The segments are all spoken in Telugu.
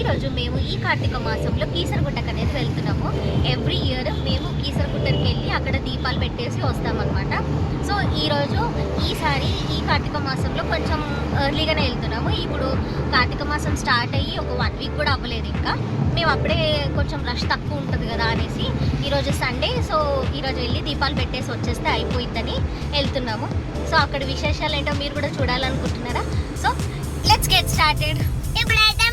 ఈరోజు మేము ఈ కార్తీక మాసంలో కీసరగుట్టకు అనేది వెళ్తున్నాము. ఎవ్రీ ఇయర్ మేము కీసరగుట్టకి వెళ్ళి అక్కడ దీపాలు పెట్టేసి వస్తామన్నమాట. సో ఈరోజు ఈసారి ఈ కార్తీక మాసంలో కొంచెం ఎర్లీగానే వెళ్తున్నాము. ఇప్పుడు కార్తీక మాసం స్టార్ట్ అయ్యి ఒక వన్ వీక్ కూడా అవ్వలేదు ఇంకా. మేము అప్పుడే కొంచెం రష్ తక్కువ ఉంటుంది కదా అనేసి ఈరోజు సండే సో ఈరోజు వెళ్ళి దీపాలు పెట్టేసి వచ్చేస్తే అయిపోయిందని వెళ్తున్నాము. సో అక్కడ విశేషాలు ఏంటో మీరు కూడా చూడాలనుకుంటున్నారా? సో లెట్స్ గెట్ స్టార్టెడ్ ఇప్పుడైతే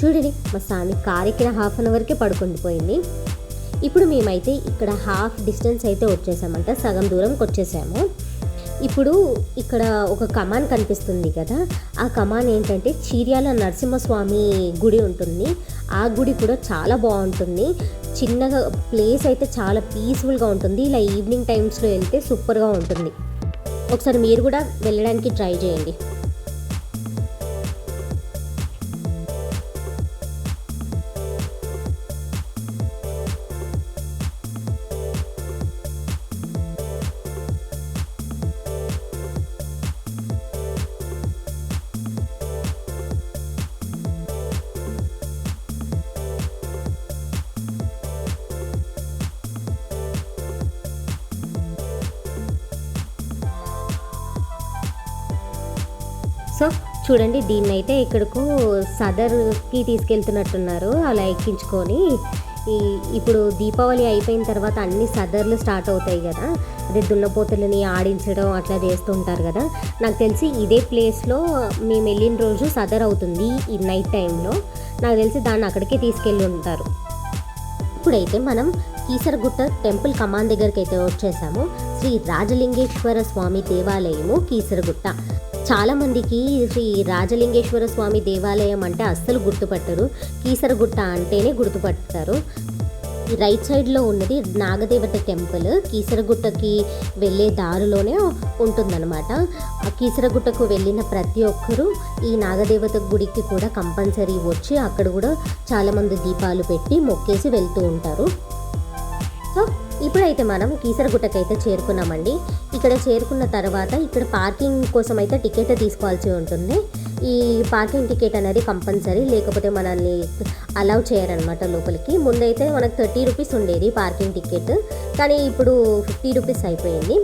చూడండి మా సామి కార్ ఎక్కిన హాఫ్ అన్ అవర్కే పడుకుండిపోయింది ఇప్పుడు మేమైతే ఇక్కడ హాఫ్ డిస్టెన్స్ అయితే వచ్చేసామంట సగం దూరంకి వచ్చేసాము. ఇప్పుడు ఇక్కడ ఒక కమాన్ కనిపిస్తుంది కదా ఆ కమాన్ ఏంటంటే చీర్యాల నరసింహస్వామి గుడి ఉంటుంది. ఆ గుడి కూడా చాలా బాగుంటుంది. చిన్నగా ప్లేస్ అయితే చాలా పీస్ఫుల్గా ఉంటుంది. ఇలా ఈవినింగ్ టైమ్స్లో వెళ్తే సూపర్గా ఉంటుంది. ఒకసారి మీరు కూడా వెళ్ళడానికి ట్రై చేయండి. సో చూడండి దీన్ని అయితే ఇక్కడకు సదర్కి తీసుకెళ్తున్నట్టున్నారు. అలా ఎక్కించుకొని ఈ ఇప్పుడు దీపావళి అయిపోయిన తర్వాత అన్ని సదర్లు స్టార్ట్ అవుతాయి కదా. అదే దున్నపోతులని ఆడించడం అట్లా చేస్తుంటారు కదా. నాకు తెలిసి ఇదే ప్లేస్లో మేము వెళ్ళిన రోజు సదర్ అవుతుంది ఈ నైట్ టైంలో. నాకు తెలిసి దాన్ని అక్కడికే తీసుకెళ్ళి ఉంటారు. ఇప్పుడైతే మనం కీసరగుట్ట టెంపుల్ కమాన్ దగ్గరికి అయితే వచ్చేసాము. శ్రీ రాజలింగేశ్వర స్వామి దేవాలయము కీసరగుట్ట. చాలా మందికి శ్రీ రాజలింగేశ్వర స్వామి దేవాలయం అంటే అస్సలు గుర్తుపట్టరు. కీసరగుట్ట అంటేనే గుర్తుపడతారు. రైట్ సైడ్లో ఉన్నది నాగదేవత టెంపుల్. కీసరగుట్టకి వెళ్ళే దారిలోనే ఉంటుందన్నమాట. ఆ కీసరగుట్టకు వెళ్ళిన ప్రతి ఒక్కరూ ఈ నాగదేవత గుడికి కూడా కంపల్సరీ వచ్చి అక్కడ కూడా చాలామంది దీపాలు పెట్టి మొక్కేసి వెళ్తూ ఉంటారు. సో ఇప్పుడైతే మనం కీసరగుట్టకైతే అయితే చేరుకున్నామండి. ఇక్కడ చేరుకున్న తర్వాత ఇక్కడ పార్కింగ్ కోసం అయితే టికెట్ తీసుకోవాల్సి ఉంటుంది. ఈ పార్కింగ్ టికెట్ అనేది కంపల్సరీ లేకపోతే మనల్ని అలౌ చేయరనమాట లోపలికి. ముందైతే మనకు థర్టీ రూపీస్ ఉండేది పార్కింగ్ టికెట్ కానీ ఇప్పుడు ఫిఫ్టీ రూపీస్ అయిపోయింది.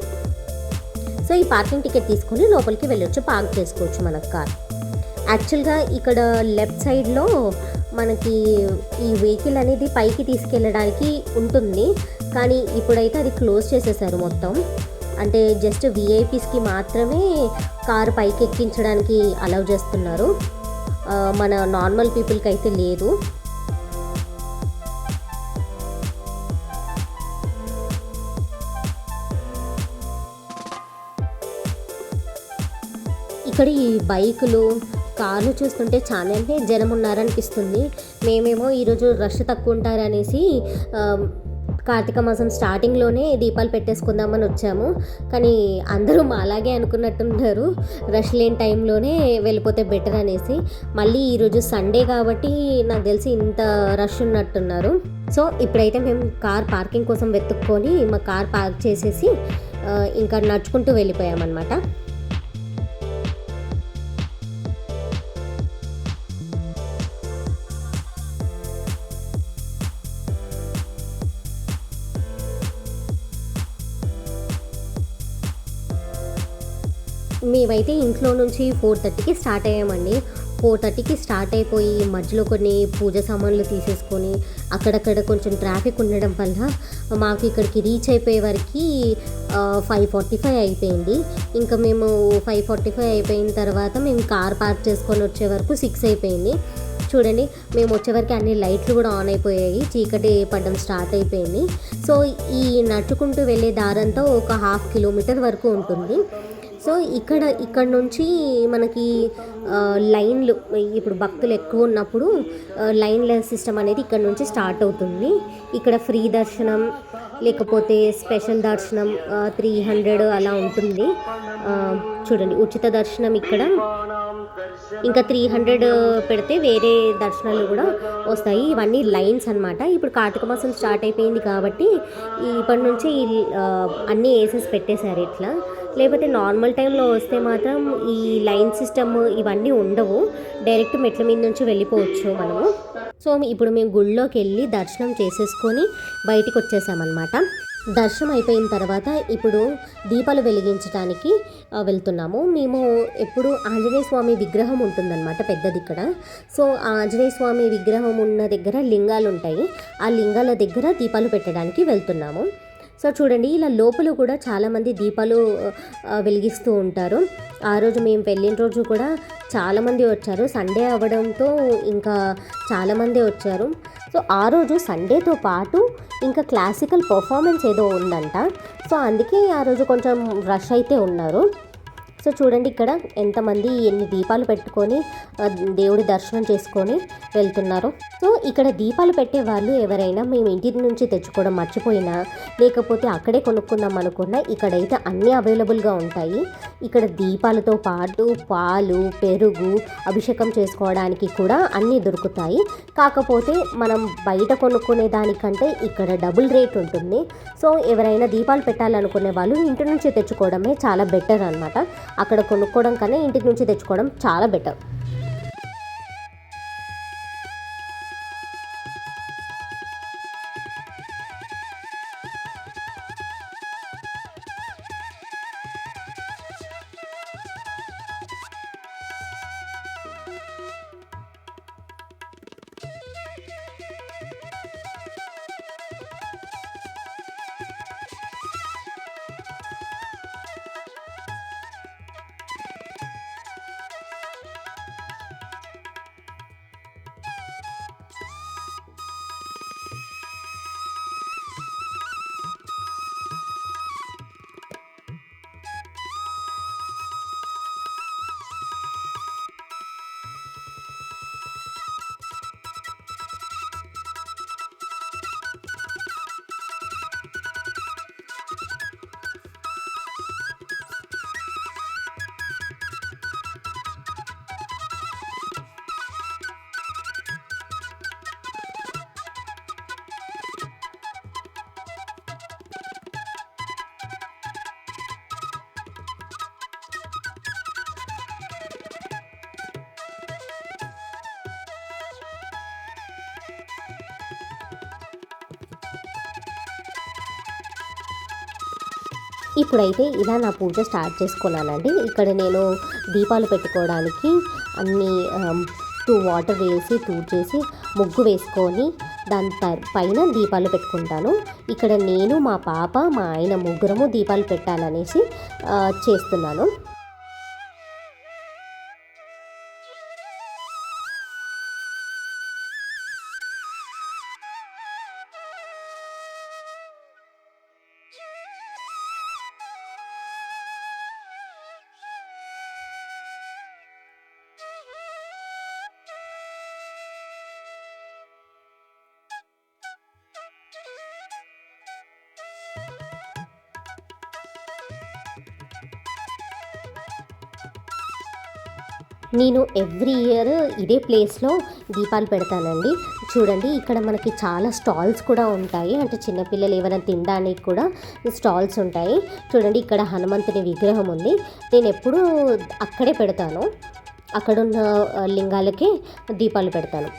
సో ఈ పార్కింగ్ టికెట్ తీసుకొని లోపలికి వెళ్ళొచ్చు పార్క్ చేసుకోవచ్చు మన కార్. యాక్చువల్గా ఇక్కడ లెఫ్ట్ సైడ్లో మనకి ఈ వెహికల్ అనేది పైకి తీసుకెళ్ళడానికి ఉంటుంది. కానీ ఇప్పుడైతే అది క్లోజ్ చేసేసారు మొత్తం. అంటే జస్ట్ విఐపీస్కి మాత్రమే కారు పైకి ఎక్కించడానికి అలౌ చేస్తున్నారు మన నార్మల్ పీపుల్కి అయితే లేదు. ఇక్కడ ఈ బైకులు కార్లు చూస్తుంటే చాలానే జనం ఉన్నారనిపిస్తుంది మేమేమో ఈరోజు రష్ తక్కువ ఉంటారనేసి కార్తీక మాసం స్టార్టింగ్లోనే దీపాలు పెట్టేసుకుందామని వచ్చాము. కానీ అందరూ మా అలాగే అనుకున్నట్టున్నారు రష్ లేని టైంలోనే వెళ్ళిపోతే బెటర్ అనేసి. మళ్ళీ ఈరోజు సండే కాబట్టి నాకు తెలిసి ఇంత రష్ ఉన్నట్టున్నారు. సో ఇప్పుడైతే మేము కార్ పార్కింగ్ కోసం వెతుక్కొని మా కార్ పార్క్ చేసేసి ఇంకా నడుచుకుంటూ వెళ్ళిపోయామన్నమాట. మేమైతే ఇంట్లో నుంచి ఫోర్ థర్టీకి స్టార్ట్ అయ్యామండి. ఫోర్ థర్టీకి స్టార్ట్ అయిపోయి మధ్యలో కొన్ని పూజ సామాన్లు తీసేసుకొని అక్కడక్కడ కొంచెం ట్రాఫిక్ ఉండడం వల్ల మాకు ఇక్కడికి రీచ్ అయిపోయే వరకు ఫైవ్ ఫార్టీ ఫైవ్ అయిపోయింది. ఇంకా మేము ఫైవ్ ఫార్టీ ఫైవ్ అయిపోయిన తర్వాత మేము కార్ పార్క్ చేసుకొని వచ్చే వరకు సిక్స్ అయిపోయింది. చూడండి మేము వచ్చేవరకు అన్ని లైట్లు కూడా ఆన్ అయిపోయాయి. చీకటి పడడం స్టార్ట్ అయిపోయింది. సో ఈ నడుచుకుంటూ వెళ్ళే దారంతా ఒక హాఫ్ కిలోమీటర్ వరకు ఉంటుంది. సో ఇక్కడ ఇక్కడ నుంచి మనకి లైన్లు ఇప్పుడు భక్తులు ఎక్కువ ఉన్నప్పుడు లైన్ల సిస్టమ్ అనేది ఇక్కడ నుంచి స్టార్ట్ అవుతుంది. ఇక్కడ ఫ్రీ దర్శనం లేకపోతే స్పెషల్ దర్శనం త్రీ హండ్రెడ్ అలా ఉంటుంది. చూడండి ఉచిత దర్శనం ఇక్కడ. ఇంకా త్రీ హండ్రెడ్ పెడితే వేరే దర్శనాలు కూడా వస్తాయి. ఇవన్నీ లైన్స్ అన్నమాట. ఇప్పుడు కార్తీక మాసం స్టార్ట్ అయిపోయింది కాబట్టి ఇప్పటి నుంచి అన్నీ వేసేసి పెట్టేశారు ఇట్లా. లేకపోతే నార్మల్ టైంలో వస్తే మాత్రం ఈ లైన్ సిస్టమ్ ఇవన్నీ ఉండవు. డైరెక్ట్ మెట్ల మీద నుంచి వెళ్ళిపోవచ్చు మనము. సో ఇప్పుడు మేము గుళ్ళోకి వెళ్ళి దర్శనం చేసేసుకొని బయటికి వచ్చేసామన్నమాట. దర్శనం అయిపోయిన తర్వాత ఇప్పుడు దీపాలు వెలిగించడానికి వెళ్తున్నాము. మేము ఎప్పుడు ఆంజనేయ స్వామి విగ్రహం ఉంటుందన్నమాట పెద్దది ఇక్కడ. సో ఆ ఆంజనేయ స్వామి విగ్రహం ఉన్న దగ్గర లింగాలు ఉంటాయి ఆ లింగాల దగ్గర దీపాలు పెట్టడానికి వెళ్తున్నాము. సో చూడండి ఇలా లోపల కూడా చాలామంది దీపాలు వెలిగిస్తూ ఉంటారు. ఆ రోజు మేము వెళ్ళిన రోజు కూడా చాలామంది వచ్చారు. సండే అవ్వడంతో ఇంకా చాలామంది వచ్చారు. సో ఆ రోజు సండేతో పాటు ఇంకా క్లాసికల్ పర్ఫార్మెన్స్ ఏదో ఉందంట. సో అందుకే ఆ రోజు కొంచెం రష్ అయితే ఉన్నారు. సో చూడండి ఇక్కడ ఎంతమంది ఎన్ని దీపాలు పెట్టుకొని దేవుడి దర్శనం చేసుకొని వెళ్తున్నారు. సో ఇక్కడ దీపాలు పెట్టే వాళ్ళు ఎవరైనా మేము ఇంటి నుంచి తెచ్చుకోవడం మర్చిపోయినా లేకపోతే అక్కడే కొనుక్కుందాం అనుకున్నా ఇక్కడైతే అన్నీ అవైలబుల్గా ఉంటాయి. ఇక్కడ దీపాలతో పాటు పాలు పెరుగు అభిషేకం చేసుకోవడానికి కూడా అన్నీ దొరుకుతాయి. కాకపోతే మనం బయట కొనుక్కునే దానికంటే ఇక్కడ డబుల్ రేట్ ఉంటుంది. సో ఎవరైనా దీపాలు పెట్టాలనుకునే వాళ్ళు ఇంటి నుంచి తెచ్చుకోవడమే చాలా బెటర్ అనమాట అక్కడ కొనుక్కోవడం కన్నా ఇంటి నుంచి తెచ్చుకోవడం చాలా బెటర్. ఇప్పుడైతే ఇలా నా పూజ స్టార్ట్ చేసుకున్నానండి. ఇక్కడ నేను దీపాలు పెట్టుకోవడానికి అన్ని టూ వాటర్ వేసి చేసి ముగ్గు వేసుకొని దాని ప- పైన దీపాలు పెట్టుకుంటాను. ఇక్కడ నేను మా పాప మా ఆయన ముగ్గురము దీపాలు పెట్టాలనేసి చేస్తున్నాను. నేను ఎవ్రీ ఇయర్ ఇదే ప్లేస్లో దీపాలు పెడతానండి. చూడండి ఇక్కడ మనకి చాలా స్టాల్స్ కూడా ఉంటాయి. అంటే చిన్నపిల్లలు ఏమైనా తినడానికి కూడా స్టాల్స్ ఉంటాయి. చూడండి ఇక్కడ హనుమంతుని విగ్రహం ఉంది. నేను ఎప్పుడూ అక్కడే పెడతాను. అక్కడున్న లింగాలకే దీపాలు పెడతాను.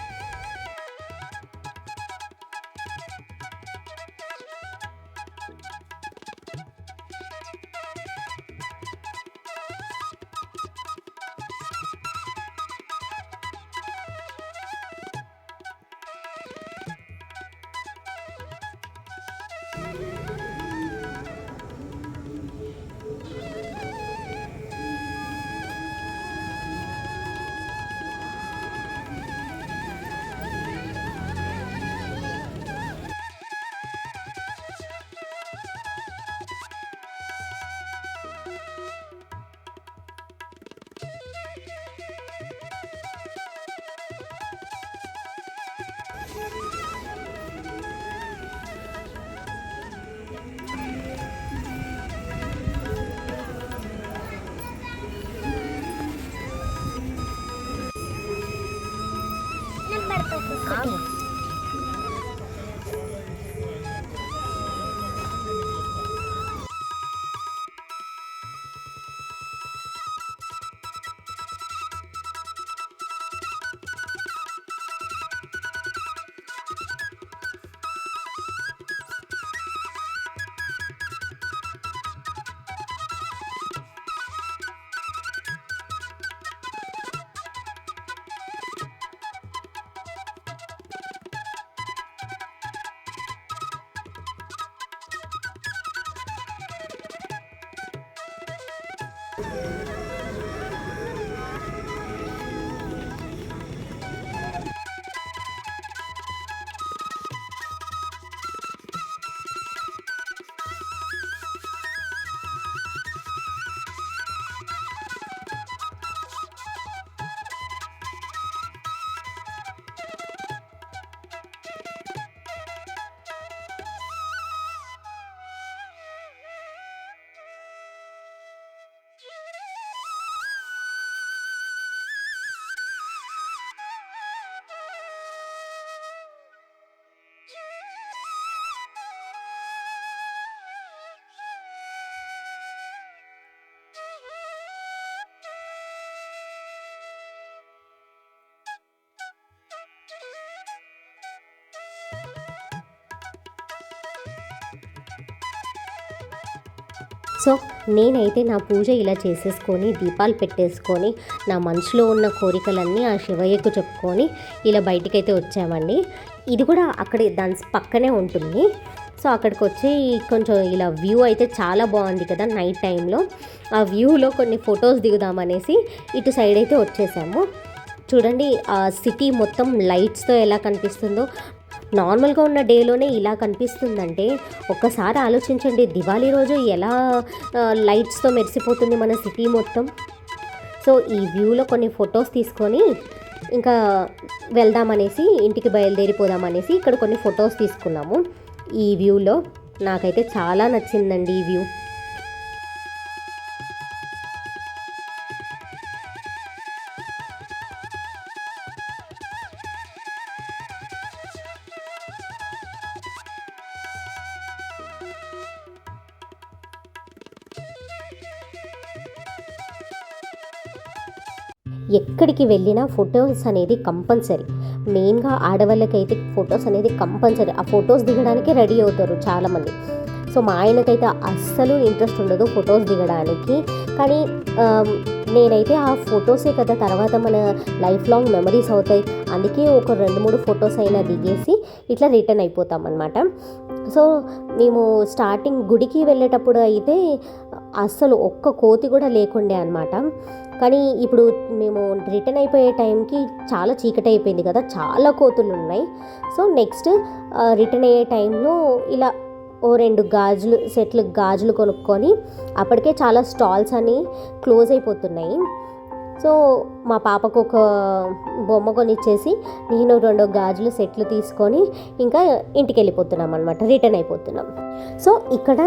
Música సో నేనైతే నా పూజ ఇలా చేసేసుకొని దీపాలు పెట్టేసుకొని నా మనసులో ఉన్న కోరికలన్నీ ఆ శివయ్యకు చెప్పుకొని ఇలా బయటికైతే వచ్చామండి. ఇది కూడా అక్కడ దాని పక్కనే ఉంటుంది. సో అక్కడికి వచ్చి కొంచెం ఇలా వ్యూ అయితే చాలా బాగుంది కదా నైట్ టైంలో. ఆ వ్యూలో కొన్ని ఫొటోస్ దిగుదామనేసి ఇటు సైడ్ అయితే వచ్చేసాము. చూడండి ఆ సిటీ మొత్తం లైట్స్తో ఎలా కనిపిస్తుందో నార్మల్గా ఉన్న డేలోనే ఇలా కనిపిస్తుందంటే ఒక్కసారి ఆలోచించండి దివాళీ రోజు ఎలా లైట్స్తో మెరిసిపోతుంది మన సిటీ మొత్తం. సో ఈ వ్యూలో కొన్ని ఫొటోస్ తీసుకొని ఇంకా వెళ్దామనేసి ఇంటికి బయలుదేరిపోదామనేసి ఇక్కడ కొన్ని ఫొటోస్ తీసుకున్నాము. ఈ వ్యూలో నాకైతే చాలా నచ్చిందండి ఈ వ్యూ. ఎక్కడికి వెళ్ళినా ఫొటోస్ అనేది కంపల్సరీ. మెయిన్గా ఆడవాళ్ళకైతే ఫొటోస్ అనేది కంపల్సరీ. ఆ ఫొటోస్ దిగడానికి రెడీ అవుతారు చాలామంది. సో మా ఆయనకైతే అస్సలు ఇంట్రెస్ట్ ఉండదు ఫొటోస్ దిగడానికి. కానీ నేనైతే ఆ ఫొటోసే కదా తర్వాత మన లైఫ్ లాంగ్ మెమరీస్ అవుతాయి. అందుకే ఒక రెండు మూడు ఫొటోస్ అయినా దిగేసి ఇట్లా రిటర్న్ అయిపోతాం అనమాట సో మేము స్టార్టింగ్ గుడికి వెళ్ళేటప్పుడు అయితే అస్సలు ఒక్క కోతి కూడా లేకుండే అనమాట కానీ ఇప్పుడు మేము రిటర్న్ అయిపోయే టైంకి చాలా చీకటి అయిపోయింది కదా చాలా కోతులు ఉన్నాయి సో నెక్స్ట్ రిటర్న్ అయ్యే టైంలో ఇలా ఓ రెండు గాజులు సెట్లు గాజులు కొనుక్కొని అప్పటికే చాలా స్టాల్స్ అని క్లోజ్ అయిపోతున్నాయి. సో మా పాపకు ఒక బొమ్మ కొనిచ్చేసి నేను రెండు గాజులు సెట్లు తీసుకొని ఇంకా ఇంటికి వెళ్ళిపోతున్నాం అనమాట రిటర్న్ అయిపోతున్నాం. సో ఇక్కడ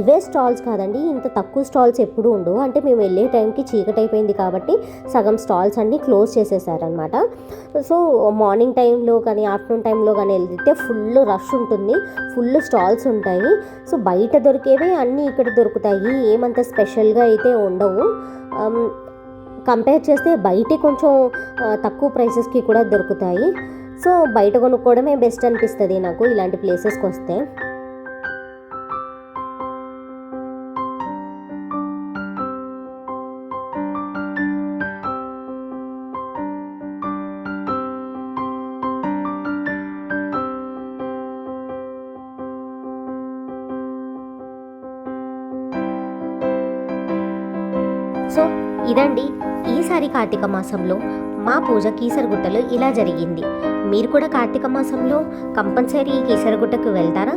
ఇవే స్టాల్స్ కాదండి ఇంత తక్కువ స్టాల్స్ ఎప్పుడు ఉండవు. అంటే మేము వెళ్ళే టైంకి చీకటి అయిపోయింది కాబట్టి సగం స్టాల్స్ అన్నీ క్లోజ్ చేసేసారనమాట సో మార్నింగ్ టైంలో కానీ ఆఫ్టర్నూన్ టైంలో కానీ వెళ్తే ఫుల్ రష్ ఉంటుంది ఫుల్ స్టాల్స్ ఉంటాయి. సో బయట దొరికేవే అన్నీ ఇక్కడ దొరుకుతాయి ఏమంత స్పెషల్గా అయితే ఉండవు. కంపేర్ చేస్తే బయట కొంచెం తక్కువ ప్రైసెస్కి కూడా దొరుకుతాయి. సో బయట కొనుక్కోవడమే బెస్ట్ అనిపిస్తుంది నాకు ఇలాంటి ప్లేసెస్కి వస్తే కార్తీక మాసంలో మా పూజ కీసరగుట్టలో ఇలా జరిగింది. మీరు కూడా కార్తీక మాసంలో కంపల్సరీ కీసరగుట్టకు వెళ్తారా?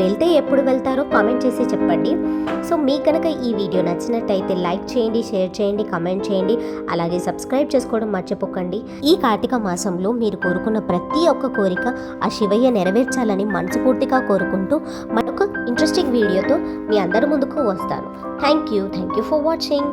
వెళ్తే ఎప్పుడు వెళ్తారో కామెంట్ చేసి చెప్పండి. సో మీ కనుక ఈ వీడియో నచ్చినట్టయితే లైక్ చేయండి షేర్ చేయండి కామెంట్ చేయండి అలాగే సబ్స్క్రైబ్ చేసుకోవడం మర్చిపోకండి. ఈ కార్తీక మాసంలో మీరు కోరుకున్న ప్రతి ఒక్క కోరిక ఆ శివయ్య నెరవేర్చాలని మనస్ఫూర్తిగా కోరుకుంటూ మరొక ఇంట్రెస్టింగ్ వీడియోతో మీ అందరి ముందుకు వస్తాను. Thank you. Thank you for watching.